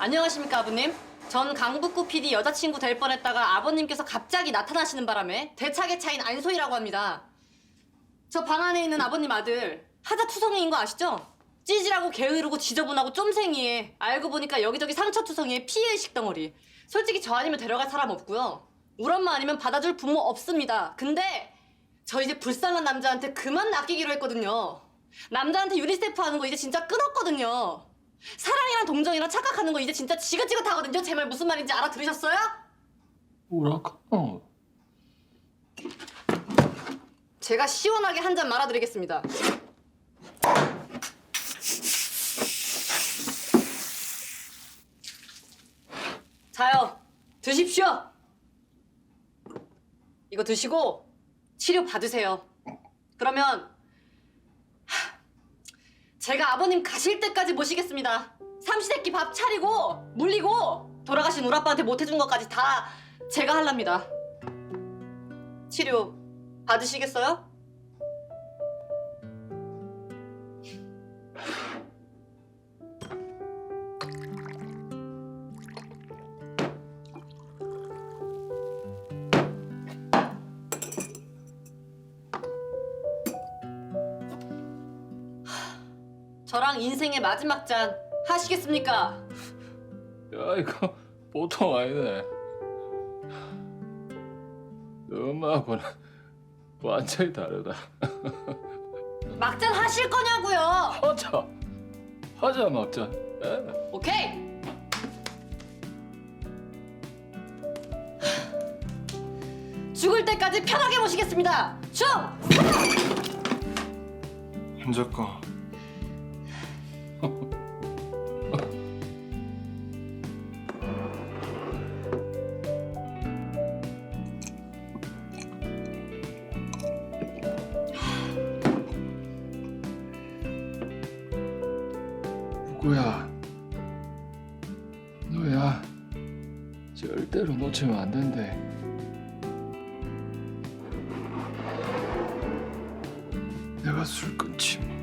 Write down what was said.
안녕하십니까 아버님. 전 강북구 PD 여자친구 될 뻔했다가 아버님께서 갑자기 나타나시는 바람에 대차게 차인 안소희라고 합니다. 저 방 안에 있는 아버님 아들 하자 투성이인 거 아시죠? 찌질하고 게으르고 지저분하고 쫌생이에 알고 보니까 여기저기 상처투성이에 피해의식 덩어리. 솔직히 저 아니면 데려갈 사람 없고요. 우리 엄마 아니면 받아줄 부모 없습니다. 근데 저 이제 불쌍한 남자한테 그만 낚이기로 했거든요. 남자한테 유리스테프 하는 거 이제 진짜 끊었거든요. 사랑이랑 동정이랑 착각하는 거 이제 진짜 지긋지긋하거든요. 제 말 무슨 말인지 알아들으셨어요? 뭐랄까? 어. 제가 시원하게 한 잔 말아드리겠습니다. 자요, 드십시오. 이거 드시고 치료 받으세요. 그러면 하, 제가 아버님 가실 때까지 모시겠습니다. 삼시세끼 밥 차리고 물리고 돌아가신 우리 아빠한테 못 해준 것까지 다 제가 할랍니다. 치료 받으시겠어요? 저랑 인생의 마지막 잔 하시겠습니까? 야 이거 보통 아니네. 너 엄마하고는 완전히 다르다. 막잔 하실 거냐고요? 하자, 하자 막자. 에? 오케이. 죽을 때까지 편하게 모시겠습니다. 중! 윤 작가 누구야? 너야. 절대로 놓치면 안 된대. 내가 술 끊지 뭐.